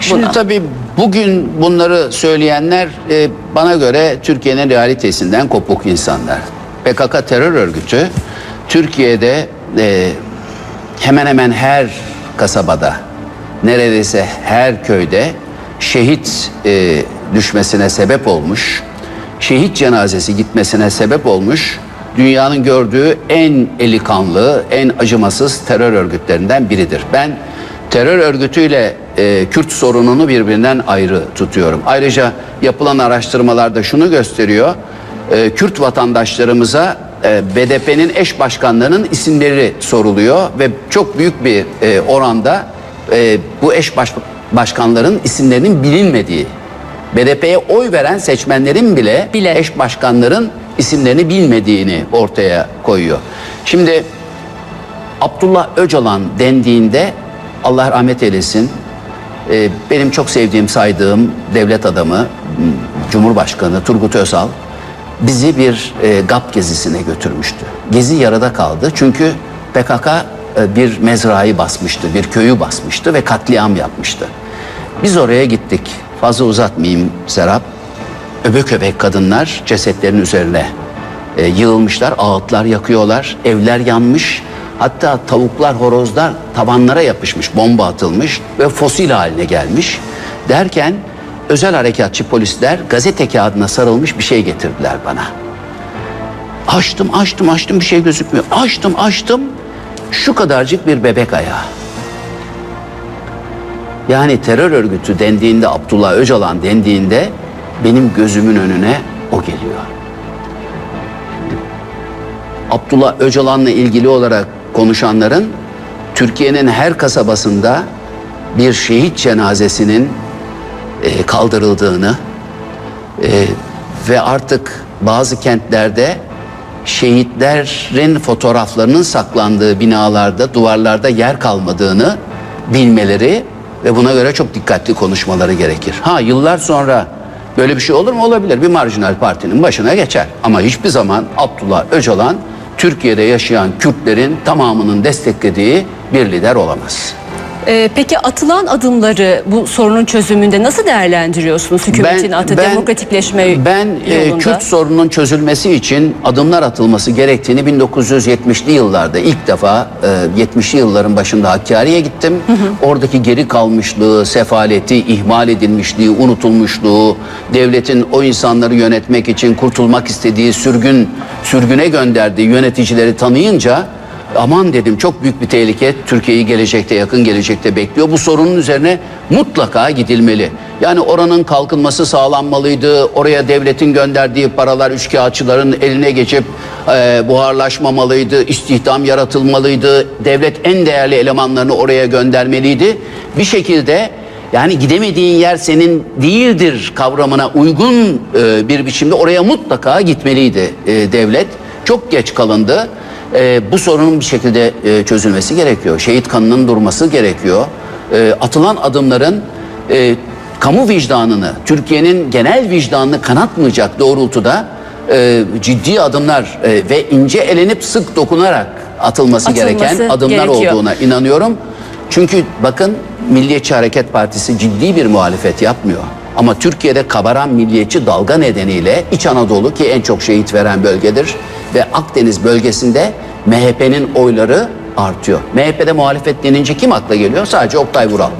Şimdi buna? tabii bugün bunları söyleyenler e, bana göre Türkiye'nin realitesinden kopuk insanlar. PKK terör örgütü Türkiye'de e, hemen hemen her kasabada, neredeyse her köyde şehit e, düşmesine sebep olmuş, şehit cenazesi gitmesine sebep olmuş, dünyanın gördüğü en eli kanlı, en acımasız terör örgütlerinden biridir. Ben terör örgütüyle e, Kürt sorununu birbirinden ayrı tutuyorum. Ayrıca yapılan araştırmalarda şunu gösteriyor. E, Kürt vatandaşlarımıza e, BDP'nin eş başkanlarının isimleri soruluyor ve çok büyük bir e, oranda e, bu eş baş, başkanların isimlerinin bilinmediği BDP'ye oy veren seçmenlerin bile, Bile. eş başkanların isimlerini bilmediğini ortaya koyuyor. Şimdi Abdullah Öcalan dendiğinde Allah rahmet eylesin e, benim çok sevdiğim saydığım devlet adamı Cumhurbaşkanı Turgut Özal bizi bir e, GAP gezisine götürmüştü. Gezi yarıda kaldı çünkü PKK e, bir mezrayı basmıştı, bir köyü basmıştı ve katliam yapmıştı. Biz oraya gittik. Fazla uzatmayayım Serap. Öbek öbek kadınlar cesetlerin üzerine e, yığılmışlar, ağıtlar yakıyorlar, evler yanmış. Hatta tavuklar, horozlar tabanlara yapışmış, bomba atılmış ve fosil haline gelmiş. Derken özel harekatçı polisler gazete kağıdına sarılmış bir şey getirdiler bana. Açtım, açtım, açtım bir şey gözükmüyor. Açtım, açtım. Şu kadarcık bir bebek ayağı. Yani terör örgütü dendiğinde Abdullah Öcalan dendiğinde benim gözümün önüne o geliyor. Abdullah Öcalan'la ilgili olarak konuşanların Türkiye'nin her kasabasında bir şehit cenazesinin e, kaldırıldığını e, ve artık bazı kentlerde şehitlerin fotoğraflarının saklandığı binalarda, duvarlarda yer kalmadığını bilmeleri ve buna göre çok dikkatli konuşmaları gerekir. Ha yıllar sonra böyle bir şey olur mu? Olabilir. Bir marjinal partinin başına geçer. Ama hiçbir zaman Abdullah Öcalan Türkiye'de yaşayan Kürtlerin tamamının desteklediği bir lider olamaz. Ee, peki atılan adımları bu sorunun çözümünde nasıl değerlendiriyorsunuz hükümetin atı demokratikleşme ben e, yolunda? Kürt sorununun çözülmesi için adımlar atılması gerektiğini 1970'li yıllarda ilk defa e, 70'li yılların başında Hakkari'ye gittim. Oradaki geri kalmışlığı, sefaleti, ihmal edilmişliği, unutulmuşluğu, devletin o insanları yönetmek için kurtulmak istediği sürgün sürgüne gönderdiği yöneticileri tanıyınca aman dedim çok büyük bir tehlike Türkiye'yi gelecekte yakın gelecekte bekliyor. Bu sorunun üzerine mutlaka gidilmeli. Yani oranın kalkınması sağlanmalıydı. Oraya devletin gönderdiği paralar üçkağıtçıların eline geçip e, buharlaşmamalıydı. İstihdam yaratılmalıydı. Devlet en değerli elemanlarını oraya göndermeliydi. Bir şekilde yani gidemediğin yer senin değildir kavramına uygun e, bir biçimde oraya mutlaka gitmeliydi e, devlet. Çok geç kalındı. E, bu sorunun bir şekilde e, çözülmesi gerekiyor. Şehit kanının durması gerekiyor. E, atılan adımların e, kamu vicdanını, Türkiye'nin genel vicdanını kanatmayacak doğrultuda e, ciddi adımlar e, ve ince elenip sık dokunarak atılması, Atılması gereken adımlar gerekiyor. olduğuna inanıyorum. Çünkü bakın Milliyetçi Hareket Partisi ciddi bir muhalefet yapmıyor. Ama Türkiye'de kabaran milliyetçi dalga nedeniyle İç Anadolu ki en çok şehit veren bölgedir ve Akdeniz bölgesinde MHP'nin oyları artıyor. MHP'de muhalefet denince kim akla geliyor? Sadece Oktay Vural.